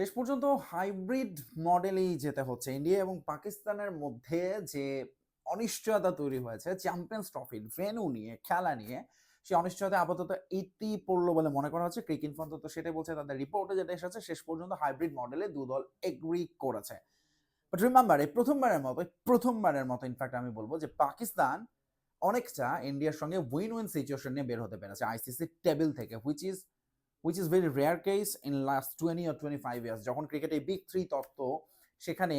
শেষ পর্যন্ত হাইব্রিড মডেলেই যেতে হচ্ছে ইন্ডিয়া এবং পাকিস্তানের মধ্যে যে অনিশ্চয়তা তৈরি হয়েছে চ্যাম্পিয়ন্স ট্রফির ভেনু নিয়ে, খেলা নিয়ে, সেই অনিশ্চয়তা আপাতত ইতি পড়ল বলে মনে করা হচ্ছে। ক্রিক ইনফর্ম তো সেটাই বলছে, তাদের রিপোর্টে যেটা এসেছে, শেষ পর্যন্ত হাইব্রিড মডেলে দু দল এগ্রি করেছে। বাট রিমেম্বার এই প্রথমবারের মতো প্রথমবারের মতো ইনফ্যাক্ট আমি বলব যে পাকিস্তান অনেকটা ইন্ডিয়ার সঙ্গে উইন উইন সিচুয়েশন নিয়ে বের হতে পেরেছে আইসিসি টেবিল থেকে which is which is very rare case in last twenty or twenty five years যখন ক্রিকেটে বিগ থ্রি তত্ত্ব সেখানে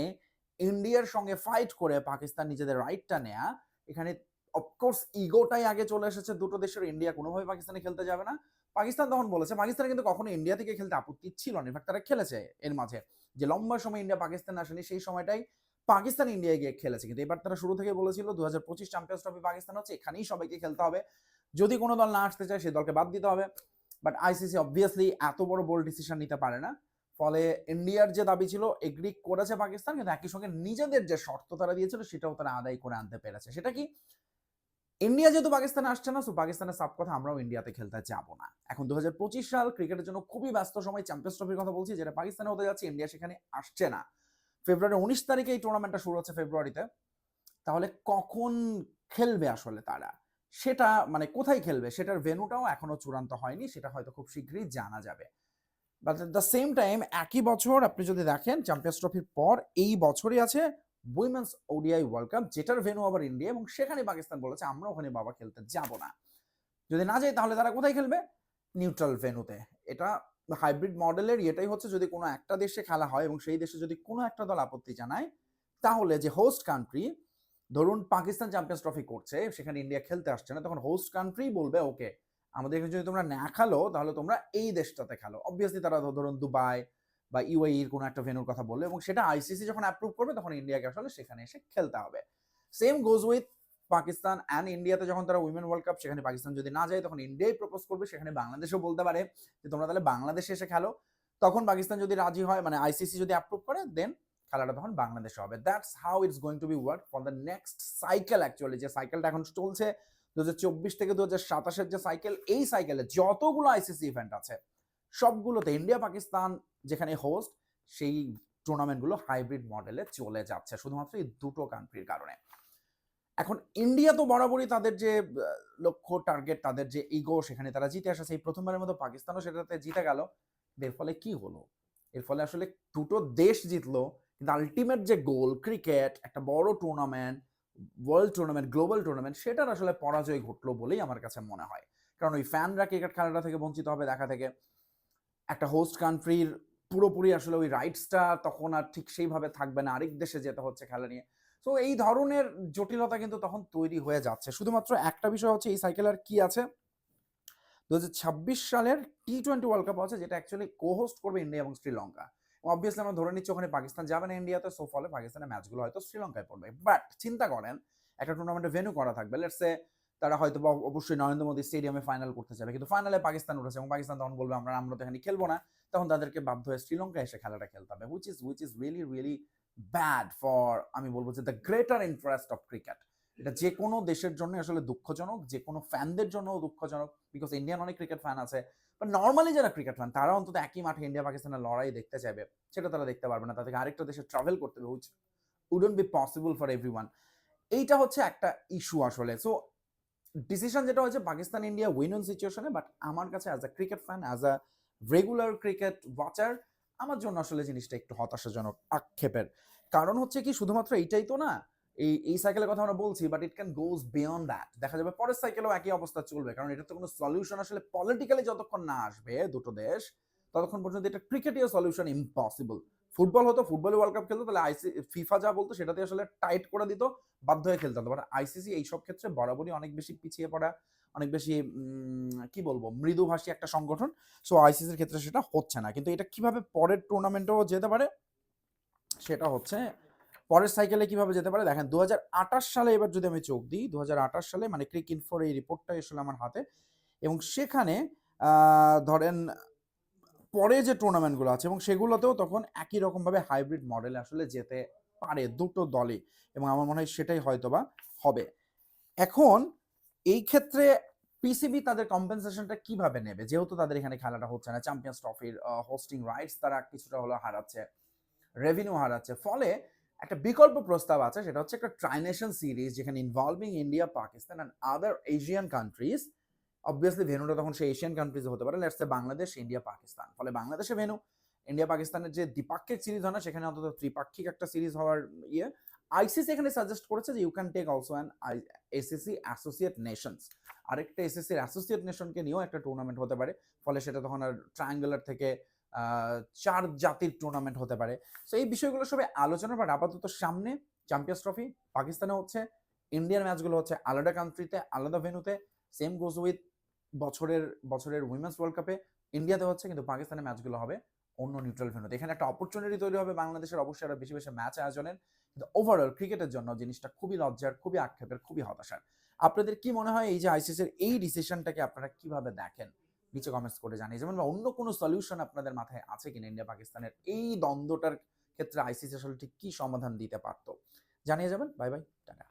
ইন্ডিয়ার সঙ্গে ফাইট করে পাকিস্তান নিজেদের রাইটটা নেয়া, এখানে অফকোর্স ইগোটাই আগে চলে এসেছে দুটো দেশের ইন্ডিয়া কোনোভাবে পাকিস্তানে খেলতে যাবে না। পাকিস্তান তখন বলেছে, পাকিস্তান কিন্তু কখনো ইন্ডিয়া থেকে খেলতে আপত্তি ছিল না। ইনফ্যাক্ট তারা খেলেছে এর মাঝে। যে লম্বা সময় ইন্ডিয়া পাকিস্তান আসেনি, সেই সময়টাই পাকিস্তান ইন্ডিয়ায় গিয়ে খেলেছে। কিন্তু এবার তারা শুরু থেকে বলেছিল দু হাজার পঁচিশ চ্যাম্পিয়ন্স ট্রফি পাকিস্তান হচ্ছে, এখানেই সবাইকে খেলতে হবে। যদি কোনো দল না আসতে চায় সেই দলকে বাদ দিতে হবে। বাট আইসিসি অবভিয়াসলি এত বড় বোল্ড ডিসিশন নিতে পারে না। ফলে ইন্ডিয়ার যে দাবি ছিল এগ্রি করেছে পাকিস্তান, কিন্তু একই সঙ্গে নিজেদের যে শর্ত তারা দিয়েছিল, সেটাও তারা আদায় করে আনতে পেরেছে। সেটা কি? ইন্ডিয়া যেহেতু পাকিস্তানে আসছে না সো পাকিস্তানের সাপ কথা আমরাও ইন্ডিয়াতে খেলতে যাব না। এখন দু হাজার পঁচিশ সাল ক্রিকেটের জন্য খুবই ব্যস্ত সময় চ্যাম্পিয়ন্স ট্রফির কথা বলছি, যেটা পাকিস্তানে হতে যাচ্ছে ইন্ডিয়া সেখানে আসছে না। ফেব্রুয়ারি উনিশ তারিখে এই টুর্নামেন্টটা শুরু হচ্ছে ফেব্রুয়ারিতে তাহলে কখন খেলবে আসলে তারা? সেটা মানে কোথায় খেলবে? সেটার ভেনুটাও এখনও চূড়ান্ত হয়নি, সেটা হয়তো খুব শীঘ্রই জানা যাবে। But at the same time একই বছর আপনি যদি দেখেন চ্যাম্পিয়ন্স ট্রফির পর এই বছরই আছে উইমেন্স ওডিআই ওয়ার্ল্ড কাপ যেটার ভেনু আবার ইন্ডিয়া এবং সেখানে পাকিস্তান বলেছে, আমরা ওখানে বাবা খেলতে যাব না। যদি না যাই তাহলে তারা কোথায় খেলবে? নিউট্রাল ভেনুতে এটা হাইব্রিড মডেলের এটাই হচ্ছে যদি কোনো একটা দেশে খেলা হয় এবং সেই দেশে যদি কোনো একটা দল আপত্তি জানায়, তাহলে যে হোস্ট কান্ট্রি ধরুন পাকিস্তান চ্যাম্পিয়ন্স ট্রফি করছে, সেখানে ইন্ডিয়া খেলতে আসছে না, তখন হোস্ট কান্ট্রি বলবে ওকে আমাদের এখানে যদি তোমরা না খেলো, তাহলে তোমরা এই দেশটাতে খেলো। অবভিয়াসলি তারা ধরুন দুবাই বা ইউএইর কোনো একটা ভেনুর কথা বলল, এবং সেটা আইসিসি যখন অ্যাপ্রুভ করবে, তখন ইন্ডিয়াকে আসলে সেখানে এসে খেলতে হবে। Same goes with Pakistan and ইন্ডিয়াতে যখন তারা উইমেন ওয়ার্ল্ড কাপ সেখানে পাকিস্তান যদি না যায়, তখন ইন্ডিয়াই প্রপোজ করবে, সেখানে বাংলাদেশও বলতে পারে যে তোমরা তাহলে বাংলাদেশে এসে খেলো। তখন পাকিস্তান যদি রাজি হয় মানে আইসিসি যদি অ্যাপ্রুভ করে দেন খেলাটা তখন বাংলাদেশে হবে। That's how it's going to be work for the next cycle actually যে সাইকেলটা এখন চলছে দু থেকে দু হাজার যে সাইকেল এই সাইকেলে যতগুলো আইসিসি ইভেন্ট আছে, সবগুলোতে ইন্ডিয়া পাকিস্তান যেখানে হোস্ট সেই টুর্নামেন্টগুলো হাইব্রিড মডেলে চলে যাচ্ছে শুধুমাত্র এই দুটো কান্ট্রির কারণে। এখন ইন্ডিয়া তো বরাবরই তাদের যে লক্ষ্য টার্গেট তাদের যে ইগো সেখানে তারা জিতে এসেছে এই প্রথমবারের মতো পাকিস্তানও সেটাতে জিতে গেল। এর ফলে কি হলো? এর ফলে আসলে দুটো দেশ জিতলো কিন্তু আলটিমেট যে গোল ক্রিকেট একটা বড় tournament world tournament global tournament সেটার আসলে পরাজয় ঘটলো বলেই আমার কাছে মনে হয়। কারণ ওই ফ্যানরা ক্রিকেট খেলাটা থেকে বঞ্চিত হবে দেখা থেকে। একটা হোস্ট কান্ট্রির পুরোপুরি আসলে ওই রাইটসটা তখন আর ঠিক সেইভাবে থাকবে না, আরেক দেশে যেতে হচ্ছে খেলা নিয়ে। তো এই ধরনের জটিলতা কিন্তু তখন তৈরি হয়ে যাচ্ছে। শুধুমাত্র একটা বিষয় হচ্ছে এই সাইকেল আর কি আছে? দুহাজার ছাব্বিশ সালের টি টোয়েন্টি ওয়ার্ল্ড কাপ আছে, যেটা অ্যাকচুয়ালি কো হোস্ট করবে ইন্ডিয়া এবং শ্রীলঙ্কা অবভিয়াসলি আমরা ধরে নিচ্ছি ওখানে পাকিস্তান যাবে না ইন্ডিয়াতে সো ফলে পাকিস্তানের ম্যাচগুলো হয়তো শ্রীলঙ্কায় পড়বে। বাট চিন্তা করেন, একটা টুর্নামেন্টে ভেনু করা থাকবে। লেটসে তারা হয়তো বা অবশ্যই নরেন্দ্র মোদী স্টেডিয়ামে ফাইনাল করতে যাবে। কিন্তু ফাইনালে পাকিস্তান উঠেছে এবং পাকিস্তান তখন বলবে, আমরা আমরা তো এখানে খেলব না। তখন তাদেরকে বাধ্য হয়ে শ্রীলঙ্কায় এসে খেলাটা খেলতে হবে which is which is really really bad for আমি বলব যে the greater interest of cricket এটা যে কোনো দেশের জন্য আসলে দুঃখজনক যে কোনো ফ্যানদের জন্য দুঃখজনক বিকজ ইন্ডিয়ান অনেক ক্রিকেট ফ্যান আছে। বাট নর্মালি যারা ক্রিকেট ফ্যান তারা অন্তত একই মাঠে ইন্ডিয়া পাকিস্তানের লড়াই দেখতে চাইবে, সেটা তারা দেখতে পারবে না। তাদেরকে আরেকটা দেশে ট্রাভেল করতে হবে which wouldn't be possible for every one এইটা হচ্ছে একটা ইস্যু আসলে। সো ডিসিশন যেটা হয়েছে পাকিস্তান ইন্ডিয়া উইন উইন সিচুয়েশনে বাট আমার কাছে as a cricket fan as a regular cricket watcher আমার জন্য আসলে জিনিসটা একটু হতাশাজনক আক্ষেপের। কারণ হচ্ছে কি, শুধুমাত্র এইটাই তো না এই এই সাইকেলের কথা আমরা বলছি but it can goes beyond that দেখা যাবে পরের সাইকেলেও একই অবস্থা চলবে, কারণ এটা তো কোনো সলিউশন আসলে পলিটিক্যালি যতক্ষণ না আসবে দুটো দেশ, ততক্ষণ পর্যন্ত এটা ক্রিকেটীয় সলিউশন ইম্পসিবল ফুটবল হতো ফুটবলে ওয়ার্ল্ড কাপ খেলতো, তাহলে আইসি ফিফা যা বলতো সেটাতে আসলে টাইট করে দিত, বাধ্য হয়ে খেলতে হতো বাট আইসিসি এইসব ক্ষেত্রে বরাবরই অনেক বেশি পিছিয়ে পড়া, অনেক বেশি কি বলব, মৃদুভাষী একটা সংগঠন। সো আইসিসির ক্ষেত্রে সেটা হচ্ছে না। কিন্তু এটা কীভাবে পরের টুর্নামেন্টেও যেতে পারে, সেটা হচ্ছে পরের সাইকেলে কীভাবে যেতে পারে? দেখেন দু হাজার আঠাশ সালে এবার যদি আমি চোখ দিই দু হাজার আঠাশ সালে মানে ক্রিক ইনফোর এই রিপোর্টটা এসেছিল আমার হাতে। এবং সেখানে ধরেন, পরে যে টুর্নামেন্টগুলো আছে, এবং সেগুলোতেও তখন একই রকমভাবে হাইব্রিড মডেলে আসলে যেতে পারে দুটো দলই। এবং আমার মনে হয় সেটাই হয়তোবা হবে। এখন, এই ক্ষেত্রে পিসিবি তাদের কম্পেনসেশনটা কীভাবে নেবে? যেহেতু তাদের এখানে খেলাটা হচ্ছে না। চ্যাম্পিয়ন্স ট্রফির হোস্টিং রাইটস তারা কিছুটা হলো হারাচ্ছে রেভিনিউ হারাচ্ছে। ফলে একটা বিকল্প প্রস্তাব আছে, সেটা হচ্ছে একটা ট্রাইনেশন সিরিজ যেখানে involving India Pakistan and other Asian countries obviously ভেনুটা তখন সেই এশিয়ান কান্ট্রিজ হতে পারে লেটস বাংলাদেশ ইন্ডিয়া পাকিস্তান ফলে বাংলাদেশে ভেনু ইন্ডিয়া পাকিস্তানের যে দ্বিপাক্ষিক সিরিজ হয় না, সেখানে অন্তত ত্রিপাক্ষিক একটা সিরিজ হওয়ার ইয়ে আইসিসি এখানে সাজেস্ট করেছে যে you can take also an ACC associate nations আরেকটা এসএসসির অ্যাসোসিয়েট নেশনকে নিয়েও একটা টুর্নামেন্ট হতে পারে, ফলে সেটা তখন আর ট্রায়াঙ্গুলার থেকে চার জাতির টুর্নামেন্ট হতে পারে। সো এই বিষয়গুলো সবাই আলোচনা বাট আপাতত সামনে চ্যাম্পিয়ন্স ট্রফি পাকিস্তানে হচ্ছে ইন্ডিয়ার ম্যাচগুলো হচ্ছে আলাদা কান্ট্রিতে আলাদা ভেন্যুতে সেম গোজ উইথ বছরের বছরের উইমেন্স ওয়ার্ল্ড কাপে ইন্ডিয়াতে হচ্ছে, কিন্তু পাকিস্তানের ম্যাচগুলো হবে অন্য নিউট্রাল ভেন্যুতে এখানে একটা অপরচুনিটি তৈরি হবে বাংলাদেশের। অবশ্যই আরও বেশি বেশি ম্যাচ আয়োজনের। কিন্তু ওভারঅল ক্রিকেটের জন্য জিনিসটা খুবই লজ্জার, খুবই আক্ষেপের, খুবই হতাশার। আপনাদের কি মনে হয় এই যে আইসিসির এই ডিসিশনটাকে আপনারা কীভাবে দেখেন? নিচে কমেন্টস করে জানিয়ে। যাবেন বা অন্য কোনো সলিউশন আপনাদের মাথায় আছে কিনা ইন্ডিয়া পাকিস্তানের এই দ্বন্দ্বটার ক্ষেত্রে আইসিসি আসলে ঠিক কী সমাধান দিতে পারতো? জানিয়ে যাবেন। Bye bye tata.